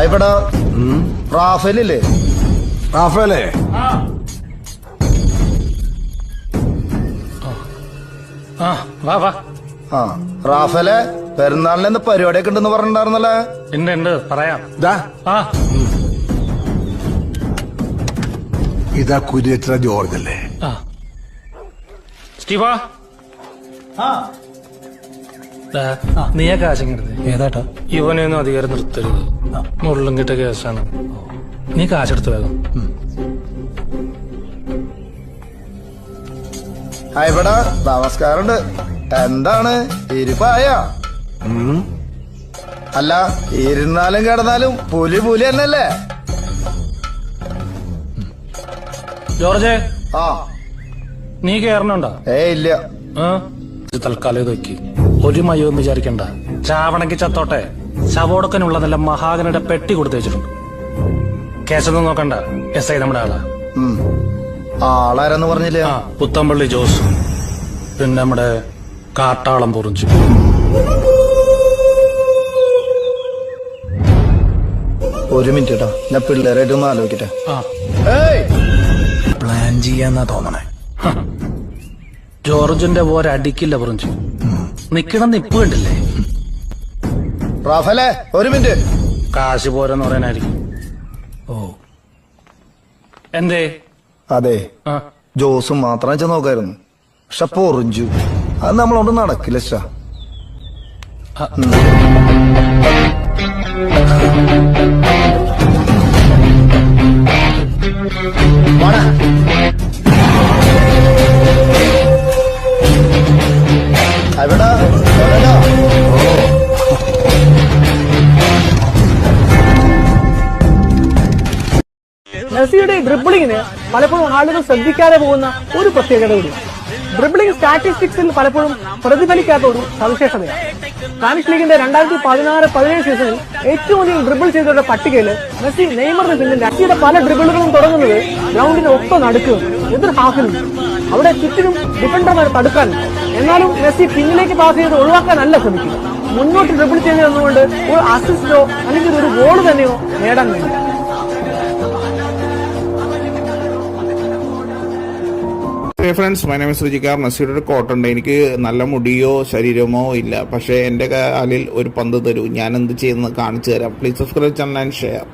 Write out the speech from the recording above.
ഇവിടെ റാഫേലില്ലേ? റാഫേലേ? ആ. വാ വാ. ആ റാഫേലെ പെരുന്നാളിന് എന്ത് പരിപാടിയൊക്കെ ഉണ്ടെന്ന് പറഞ്ഞിട്ടുണ്ടായിരുന്നല്ലേ? ഉണ്ട് ഉണ്ട് പറയാം. ദാ. ആ. ഇതാ കുര്യത്ര ജോർജ് അല്ലേ? ആ. സ്റ്റീവാ? ദാ, നീയെ കാശിങ്ങരുത് ഏതാട്ടാ? ഇവനെയൊന്നും അധികാരം നിർത്തരുത്. മുള്ളും കിട്ട കേസാണ്. നീ കാശെടുത്ത് വേഗം. ആ ഇവിടെ നമസ്കാരമുണ്ട് എന്താണ്? ഇരിപ്പായ? അല്ല ഇരുന്നാലും കിടന്നാലും പുലി പുലി തന്നെയല്ലേ? ജോർജ് ആ. നീ കേറണുണ്ടോ? ഏ ഇല്ല. ആ. തൽക്കാലം ഇത് വെക്ക്. ഒരു എന്ന് വിചാരിക്കണ്ട. ചാവണക്ക് ചത്തോട്ടെ. ശവോടക്കനുള്ള നല്ല മഹാഗനയുടെ പെട്ടി കൊടുത്തു വെച്ചിട്ടുണ്ട്. കേസൊന്നും നോക്കണ്ട. എസ് ഐ നമ്മുടെ ആളാ. ആളാരെന്ന് പറഞ്ഞില്ലേ? ആ പുത്തമ്പള്ളി ജോസ്. പിന്നെ നമ്മുടെ കാട്ടാളം പൊറിഞ്ചു. ഒരു മിനിറ്റ് കേട്ടോ. ഞാൻ പിള്ളേരായിട്ട് ഒന്ന് ആലോചിക്കട്ടെ. പ്ലാൻ ചെയ്യാന്നാ തോന്നണേ. ജോർജിന്റെ അടിക്കില്ല പൊറിഞ്ചു. നിക്കണ നിപ്പ് കണ്ടില്ലേ? റാഫലേ ഒരു മിനിറ്റ്. കാശ് പോരെന്ന് പറയാനായിരിക്കും. ഓ. എന്തേ? അതെ. ആ. ജോസും മാത്രം വെച്ചാൽ നോക്കായിരുന്നു. പക്ഷെ പൊറിഞ്ചു അത് നമ്മളോട് നടക്കില്ല ഷാ അവിടെ മെസ്സിയുടെ ഡ്രിബിളിങ്ങിന് പലപ്പോഴും ആളുകൾ ശ്രദ്ധിക്കാതെ പോകുന്ന ഒരു പ്രത്യേകത കൂടി. ഡ്രിബിളിംഗ് സ്റ്റാറ്റിസ്റ്റിക്സിൽ പലപ്പോഴും പ്രതിഫലിക്കാത്ത ഒരു സവിശേഷതയാണ്. സ്പാനിഷ് ലീഗിന്റെ രണ്ടായിരത്തി പതിനാറ് പതിനേഴ് സീസണിൽ ഏറ്റവും അധികം ഡ്രിബിൾ ചെയ്തവരുടെ പട്ടികയിൽ മെസ്സി നെയ്മറിന് പിന്നിൽ മെസ്സിയുടെ പല ഡ്രിബിളുകളും തുടങ്ങുന്നത് ഗ്രൗണ്ടിന് ഒപ്പം നടുക്കും എതിർ ഹാഫിൽ അവിടെ ചുറ്റിനും ഡിഫൻഡർമാർ തടുക്കാൻ എന്നാലും മെസ്സി പിന്നിലേക്ക് പാസ് ചെയ്ത് ഒഴിവാക്കാനല്ല ശ്രമിക്കുക. മുന്നോട്ട് ഡ്രിബിൾ ചെയ്ത് തന്നുകൊണ്ട് ഒരു അസിസ്റ്റോ അല്ലെങ്കിൽ ഒരു ഗോൾ തന്നെയോ നേടാൻ വേണ്ടി ഹേ ഫ്രണ്ട്സ് മൈ നെയിം ശ്രീജിക്കാർ മെസ്സിയുടെ ഒരു കോട്ടുണ്ട് എനിക്ക് നല്ല മുടിയോ ശരീരമോ ഇല്ല. പക്ഷേ എന്റെ കാലിൽ ഒരു പന്ത് തരൂ. ഞാൻ എന്ത് ചെയ്യുന്നത് കാണിച്ചു തരാം. Please subscribe channel and share